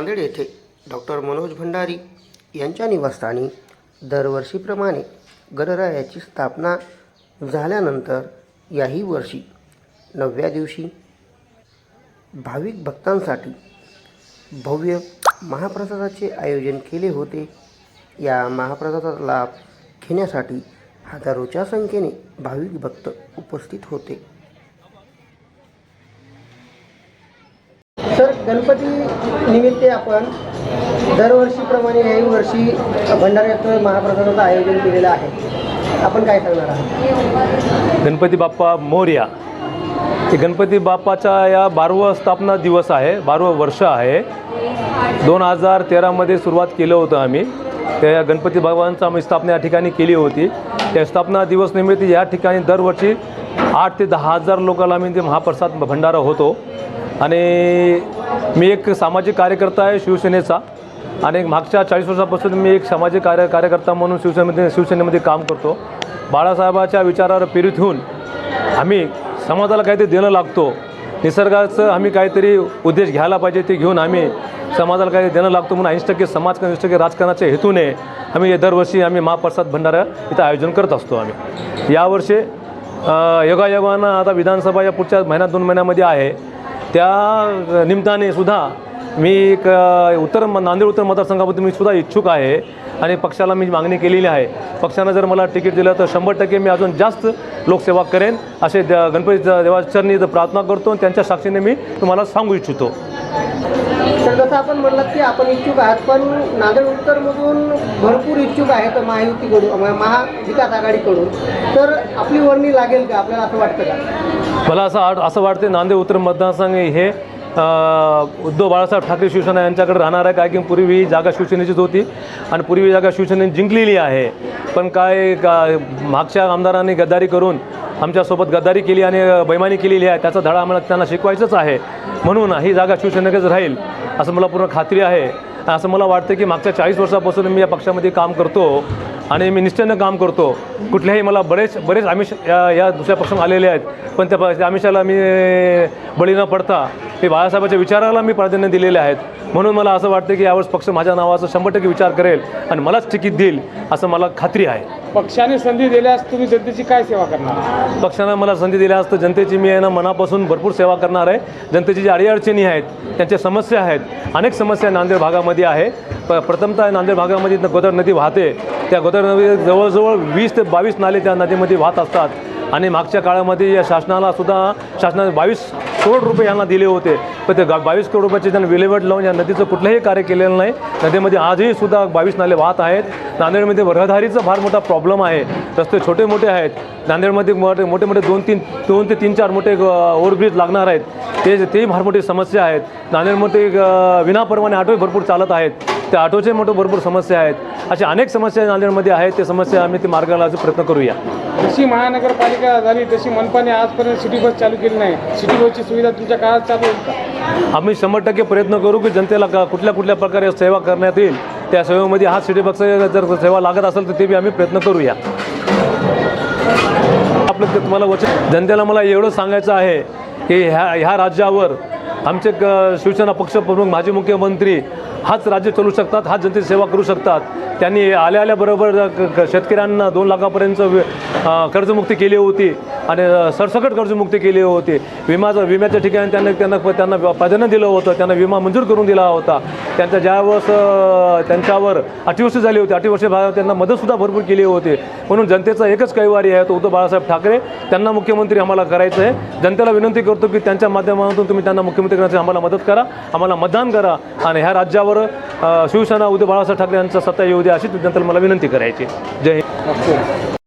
नांदेड येथे डॉक्टर मनोज भंडारी यांच्या निवासस्थानी दरवर्षीप्रमाणे गणरायाची स्थापना झाल्यानंतर याही वर्षी नवव्या दिवशी भाविक भक्तांसाठी भव्य महाप्रसादाचे आयोजन केले होते. या महाप्रसादाचा लाभ घेण्यासाठी हजारोच्या संख्येने भाविक भक्त उपस्थित होते. सर गणपती निमित्त आपण दरवर्षीप्रमाणे याही वर्षी भंडाऱ्याचं महाप्रसादाचं आयोजन केलेलं आहे. आपण काय सांगणार आहात? गणपती बाप्पा मोर्या. हे गणपती बाप्पाचा या बारवं स्थापना दिवस आहे बारवं वर्ष आहे. दोन हजार तेरामध्ये सुरुवात केलं होतं आम्ही. त्या गणपती भगवानचा आम्ही स्थापना या ठिकाणी केली होती. त्या स्थापना दिवस निमित्त या ठिकाणी दरवर्षी आठ ते दहा हजार लोकांना आम्ही ते महाप्रसाद भंडारा होतो. आणि मी एक सामाजिक कार्यकर्ता आहे शिवसेनेचा. आणि मागच्या चाळीस वर्षापासून मी एक सामाजिक कार्य कार्यकर्ता म्हणून शिवसेनेमध्ये शिवसेनेमध्ये काम करतो. बाळासाहेबाच्या विचारावर प्रेरित होऊन आम्ही समाजाला काहीतरी देणं लागतो. निसर्गाचं आम्ही काहीतरी उद्देश घ्यायला पाहिजे ते घेऊन आम्ही समाजाला काही देणं लागतो म्हणून ऐंशी टक्के समाज ऐंशी टक्के राजकारणाच्या हेतूने आम्ही दरवर्षी आम्ही महाप्रसाद भंडारा इथं आयोजन करत असतो आम्ही. यावर्षी योगायोगानं आता विधानसभा या पुढच्या महिन्यात दोन महिन्यामध्ये आहे. त्या निमित्ताने सुद्धा मी एक उत्तर म- नांदेड उत्तर मतदारसंघामध्ये मी सुद्धा इच्छुक आहे आणि पक्षाला मी मागणी केलेली आहे. पक्षानं जर मला तिकीट दिलं तर शंभर टक्के मी अजून जास्त लोकसेवा करेन असे द गणपती देवाचरणी जर प्रार्थना करतो आणि त्यांच्या साक्षीने मी तुम्हाला सांगू इच्छितो. तर जसं आपण म्हणलात की आपण इच्छुक आहात पण नांदेड उत्तरमधून भरपूर इच्छुक आहेत महायुतीकडून महाविकास आघाडीकडून. तर आपली वर्णी लागेल का? आपल्याला असं वाटतं का? मला असं आठ असं वाटते नांदेड उत्तर मतदारसंघ हे उद्धव बाळासाहेब ठाकरे शिवसेना यांच्याकडे राहणार आहे. काय की पूर्वी ही जागा शिवसेनेचीच होती आणि पूर्वी ही जागा शिवसेनेने जिंकलेली आहे. पण काय का मागच्या आमदारांनी गद्दारी करून आमच्यासोबत गद्दारी केली आणि बैमानी केलेली आहे त्याचा धडा आम्हाला त्यांना शिकवायचंच आहे. म्हणून ही जागा शिवसेनेकच राहील असं मला पूर्ण खात्री आहे. असं मला वाटतं की मागच्या चाळीस वर्षापासून मी या पक्षामध्ये काम करतो. आणि मी निष्ठेनं काम करतो. कुठल्याही मला बरेच बरेच आमिष या या दुसऱ्या पक्षातून आलेले आहेत. पण त्या प- त्या आमिषाला मी बळी न पडता ते बाळासाहेबाच्या विचाराला मी प्राधान्य दिलेले आहेत. म्हणून मला असं वाटतं की यावेळेस पक्ष माझ्या नावाचा शंभर टक्के विचार करेल आणि मलाच तिकीट देईल असं मला खात्री आहे. पक्षाने संधी दिल्यास तुम्ही जनतेची काय सेवा करणार? पक्षानं मला संधी दिल्यास तर जनतेची मी आहे ना मनापासून भरपूर सेवा करणार आहे. जनतेची जी अडीअडचणी आहेत त्यांच्या समस्या आहेत अनेक समस्या नांदेड भागामध्ये आहे. प प्रथमतः नांदेड भागामध्ये गोदर गोदावरी नदी वाहते. त्या गोदावरी नदी जवळजवळ वीस ते बावीस नाले त्या नदीमध्ये वाहत असतात. आणि मागच्या काळामध्ये या शासनाला सुद्धा शासनाने बावीस करोड रुपये यांना दिले होते. पण ते गा- बावीस करोड रुपयाची त्यांना विल्हेवाट लावून या नदीचं कुठलंही कार्य केलेलं नाही. नदीमध्ये आजही सुद्धा बावीस नाले वाहत आहेत. नांदेडमध्ये रहदारीचा फार मोठा प्रॉब्लेम आहे. रस्ते छोटे मोठे आहेत. नांदेडमध्ये मोठे मोठे मोठे दोन तीन दोन ते तीन चार मोठे ओव्हरब्रिज लागणार आहेत. ते तेही फार मोठी समस्या आहेत. नांदेडमध्ये विनापरवाने ऑटो भरपूर चालत आहेत. त्या ऑटोचे मोठे भरपूर समस्या आहेत. अशा अनेक समस्या नांदेडमध्ये आहेत. ते समस्या आम्ही ते मार्गाला प्रयत्न करूया. जशी महानगरपालिका झाली तशी मनपाने आजपर्यंत सिटी बस चालू केली नाही. सिटी बसची सुविधा तुमच्या काळात चालू होती का? आम्ही शंभर टक्के प्रयत्न करू की जनतेला का कुठल्या कुठल्या प्रकारे सेवा करण्यात येईल त्या सेवेमध्ये हा सिटी बक्स जर सेवा लागत असेल तर ते बी आम्ही प्रयत्न करूया. आपलं ते तुम्हाला वचन जनतेला मला एवढं सांगायचं आहे की ह्या ह्या राज्यावर आमचे क- शिवसेना पक्षप्रमुख माजी मुख्यमंत्री हाच राज्य चालू शकतात हाच जनतेची सेवा करू शकतात. त्यांनी आल्या आल्याबरोबर क- शेतकऱ्यांना दोन लाखापर्यंत कर्जमुक्ती केली होती आणि सरसकट कर्जमुक्ती केली होती. विमाचं विम्याच्या ठिकाणी त्यांना त्यांना त्यांना प्राधान्य दिलं होतं. त्यांना विमा मंजूर करून दिला होता. त्यांच्या ज्यावेळेस त्यांच्यावर अतिवृष्टी झाली होती अतिवृष्टी भागात त्यांना मदतसुद्धा भरपूर केली होती. म्हणून जनतेचा एकच कैवारी आहे तो उद्धव बाळासाहेब ठाकरे. त्यांना मुख्यमंत्री आम्हाला करायचं आहे जनतेला विनंती करतो की त्यांच्या माध्यमातून तुम्ही त्यांना मुख्यमंत्री करण्याची आम्हाला मदत करा. आम्हाला मतदान करा. आणि ह्या राज्यावर शिवसेना उद्धव बाळासाहेब ठाकरे यांचा सत्ता येऊ द्या. अशी जनतेला मला विनंती करायची. जय हिंद.